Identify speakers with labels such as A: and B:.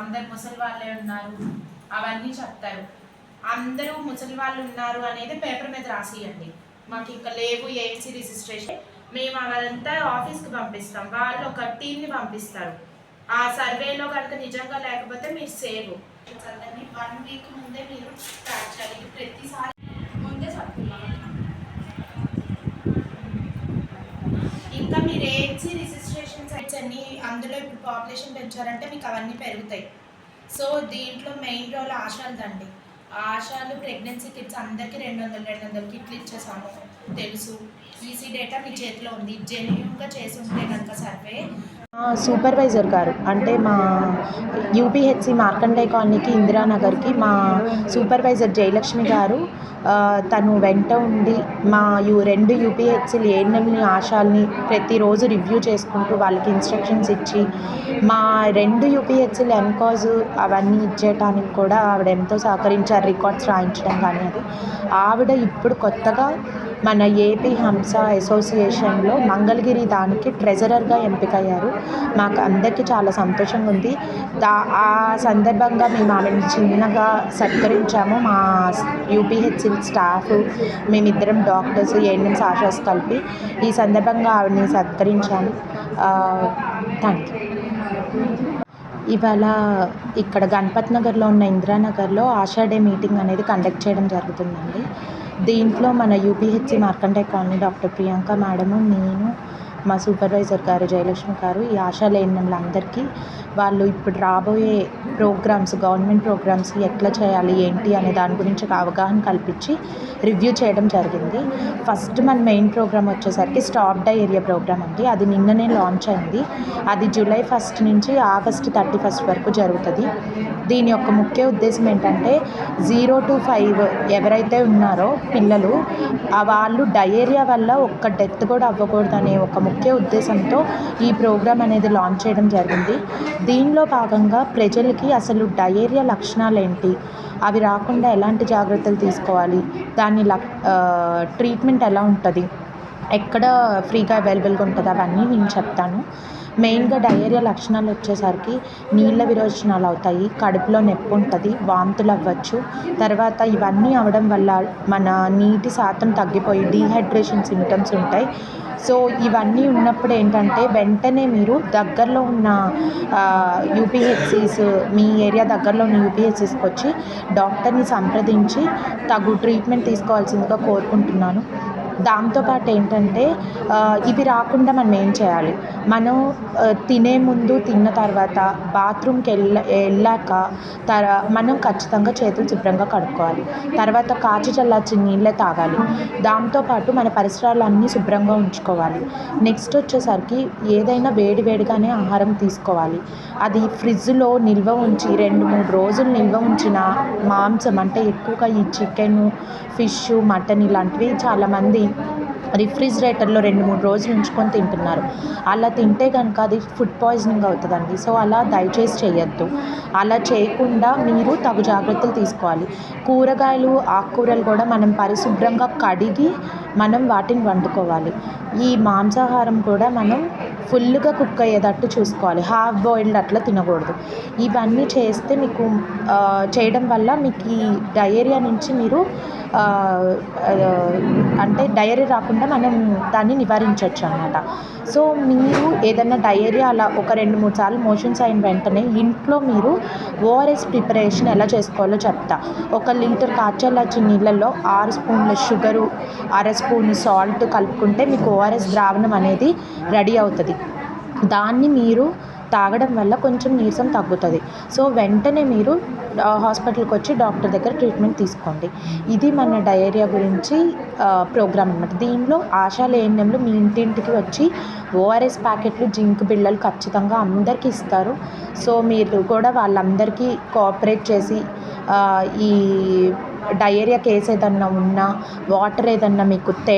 A: అందరు ముసలి వాళ్ళే ఉన్నారు. అవన్నీ చెప్తారు. అందరూ ముసలి వాళ్ళు ఉన్నారు అనేది పేపర్ మీద రాసియండి. మాకు ఇంకా లేవు ఏఎన్సీ రిజిస్ట్రేషన్. మేము అవంతా ఆఫీస్కి పంపిస్తాం. వాళ్ళు ఒక టీంని పంపిస్తారు. ఆ సర్వేలో కనుక నిజంగా లేకపోతే మీరు సేవ్. చల్లని వన్ వీక్ ముందే మీరు స్టార్ట్ చేయాలి. ప్రతిసారి ముందే చెప్తున్నాం ఇంకా మీరు ఏజీ రిజిస్ట్రేషన్ సైట్స్ అన్ని అందులో ఇప్పుడు పాపులేషన్ పెంచారంటే మీకు అవన్నీ పెరుగుతాయి. సో దీంట్లో మెయిన్ రోల్ ఆశాలదండి ఆశాలు ప్రెగ్నెన్సీ కిట్స్ అందరికీ రెండు వందలు రెండు వందలు కిట్లు ఇచ్చేసాము తెలుసు. ఈసీ డేటా మీ చేతిలో ఉంది. జెన్యున్గా చేసి ఉంటే కనుక సర్వే
B: సూపర్వైజర్ గారు. అంటే మా యూపీహెచ్సి మార్కండే కాలనీకి ఇందిరానగర్కి మా సూపర్వైజర్ జయలక్ష్మి గారు తను వెంట ఉండి మా యూ రెండు యూపీహెచ్సిలు ఏఎన్ఎంని ఆశాల్ని ప్రతిరోజు రివ్యూ చేసుకుంటూ వాళ్ళకి ఇన్స్ట్రక్షన్స్ ఇచ్చి మా రెండు యూపీహెచ్సిలు ఎన్కాజ్ అవన్నీ ఇచ్చేయటానికి కూడా ఆవిడ ఎంతో సహకరించారు. రికార్డ్స్ రాయించడం కానీ అది. ఆవిడ ఇప్పుడు కొత్తగా మన ఏపీ హంస అసోసియేషన్లో మంగళగిరి దానికి ట్రెజరర్గా ఎంపికయ్యారు. మాకు అందరికీ చాలా సంతోషంగా ఉంది. దా ఆ సందర్భంగా మేము ఆమెను చిన్నగా సత్కరించాము. మా యూపీహెచ్సి స్టాఫ్ మేమిద్దరం డాక్టర్స్ ఏఎన్ఎంస్ ఆశాస్ కలిపి ఈ సందర్భంగా ఆవిడని సత్కరించాము. Thank you. ఇవాళ ఇక్కడ గణపత్ నగర్లో ఉన్న ఇందిరానగర్లో ఆషా డే మీటింగ్ అనేది కండక్ట్ చేయడం జరుగుతుందండి. దీంట్లో మన UPHC Markande colony doctor Priyanka madam నేను మా సూపర్వైజర్ గారు జయలక్ష్మి గారు ఈ ఆశా లేని అందరికీ వాళ్ళు ఇప్పుడు రాబోయే ప్రోగ్రామ్స్ గవర్నమెంట్ ప్రోగ్రామ్స్ ఎట్లా చేయాలి ఏంటి అనే దాని గురించి ఒక అవగాహన కల్పించి రివ్యూ చేయడం జరిగింది. ఫస్ట్ మన మెయిన్ ప్రోగ్రామ్ వచ్చేసరికి స్టాప్ డై ఏరియా ప్రోగ్రామ్ అండి. అది నిన్ననే లాంచ్ అయింది. అది జూలై ఫస్ట్ నుంచి ఆగస్ట్ థర్టీ ఫస్ట్ వరకు జరుగుతుంది. దీని యొక్క ముఖ్య ఉద్దేశం ఏంటంటే జీరో టు ఫైవ్ ఎవరైతే ఉన్నారో పిల్లలు వాళ్ళు డయేరియా వల్ల ఒక్క డెత్ కూడా అవ్వకూడదు అనే ఒక ముఖ్య ఉద్దేశంతో ఈ ప్రోగ్రాం అనేది లాంచ్ చేయడం జరిగింది. దీనిలో భాగంగా ప్రజలకి అసలు డయేరియా లక్షణాలు ఏంటి అవి రాకుండా ఎలాంటి జాగ్రత్తలు తీసుకోవాలి? దాని లక్ ట్రీట్మెంట్ ఎలా ఉంటుంది? ఎక్కడ ఫ్రీగా అవైలబుల్గా ఉంటుంది? అవన్నీ నేను చెప్తాను. మెయిన్గా డయేరియా లక్షణాలు వచ్చేసరికి నీళ్ళ విరోచనాలు అవుతాయి కడుపులో నొప్పి ఉంటుంది వాంతులు అవ్వచ్చు. తర్వాత ఇవన్నీ అవడం వల్ల మన నీటి శాతం తగ్గిపోయి డీహైడ్రేషన్ సిమ్టమ్స్ ఉంటాయి. సో ఇవన్నీ ఉన్నప్పుడు ఏంటంటే వెంటనే మీరు దగ్గరలో ఉన్న యూపీహెచ్సిస్ మీ ఏరియా దగ్గరలో ఉన్న యూపీహెచ్సిస్కి వచ్చి డాక్టర్ని సంప్రదించి తగు ట్రీట్మెంట్ తీసుకోవాల్సిందిగా కోరుకుంటున్నాను. దాంతోపాటు ఏంటంటే ఇవి రాకుండా మనం ఏం చేయాలి? మనం తినే ముందు తిన్న తర్వాత బాత్రూమ్కి వెళ్ళ వెళ్ళాక తర మనం ఖచ్చితంగా చేతులు శుభ్రంగా కడుక్కోవాలి. తర్వాత కాచి చల్లార్చిన నీళ్ళే తాగాలి. దాంతోపాటు మన పరిసరాలన్నీ శుభ్రంగా ఉంచుకోవాలి. నెక్స్ట్ వచ్చేసరికి ఏదైనా వేడి వేడిగానే ఆహారం తీసుకోవాలి. అది ఫ్రిడ్జ్లో నిల్వ ఉంచి రెండు మూడు రోజులు నిల్వ ఉంచిన మాంసం అంటే ఎక్కువగా ఈ చికెన్ ఫిష్ మటన్ ఇలాంటివి చాలామంది రిఫ్రిజిరేటర్లో రెండు మూడు రోజులు ఉంచుకొని తింటున్నారు. అలా తింటే కనుక అది ఫుడ్ పాయిజనింగ్ అవుతుందండి. సో అలా దయచేసి చేయొద్దు. అలా చేయకుండా మీరు తగు జాగ్రత్తలు తీసుకోవాలి. కూరగాయలు ఆకుకూరలు కూడా మనం పరిశుభ్రంగా కడిగి మనం వాటిని వండుకోవాలి. ఈ మాంసాహారం కూడా మనం ఫుల్గా కుక్ అయ్యేటట్టు చూసుకోవాలి. హాఫ్ బాయిల్డ్ అట్లా తినకూడదు. ఇవన్నీ చేస్తే మీకు చేయడం వల్ల మీకు ఈ డయేరియా నుంచి మీరు అంటే డయేరియా రాకుండా మనం దాన్ని నివారించవచ్చు అనమాట సో మీరు ఏదైనా డయేరియా అలా ఒక రెండు మూడు సార్లు మోషన్స్ అయిన వెంటనే ఇంట్లో మీరు ఓఆర్ఎస్ ప్రిపరేషన్ ఎలా చేసుకోవాలో చెప్తా. ఒక లీటర్ కాచల్లాచి నీళ్ళల్లో ఆరు స్పూన్ల షుగరు అర స్పూన్ సాల్ట్ కలుపుకుంటే మీకు ఓఆర్ఎస్ ద్రావణం అనేది రెడీ అవుతుంది. దాన్ని మీరు తాగడం వల్ల కొంచెం నీరసం తగ్గుతుంది. సో వెంటనే మీరు హాస్పిటల్కి వచ్చి డాక్టర్ దగ్గర ట్రీట్మెంట్ తీసుకోండి. ఇది మన డయేరియా గురించి ప్రోగ్రామ్ అనమాట దీనిలో ఆశా లేన్యంలో మీ ఇంటింటికి వచ్చి ఓఆర్ఎస్ ప్యాకెట్లు జింక్ బిళ్ళలు ఖచ్చితంగా అందరికీ ఇస్తారు. సో మీరు కూడా వాళ్ళందరికీ కోఆపరేట్ చేసి ఈ డయేరియా కేసు ఏదన్నా ఉన్నా వాటర్ ఏదన్నా మీకు తే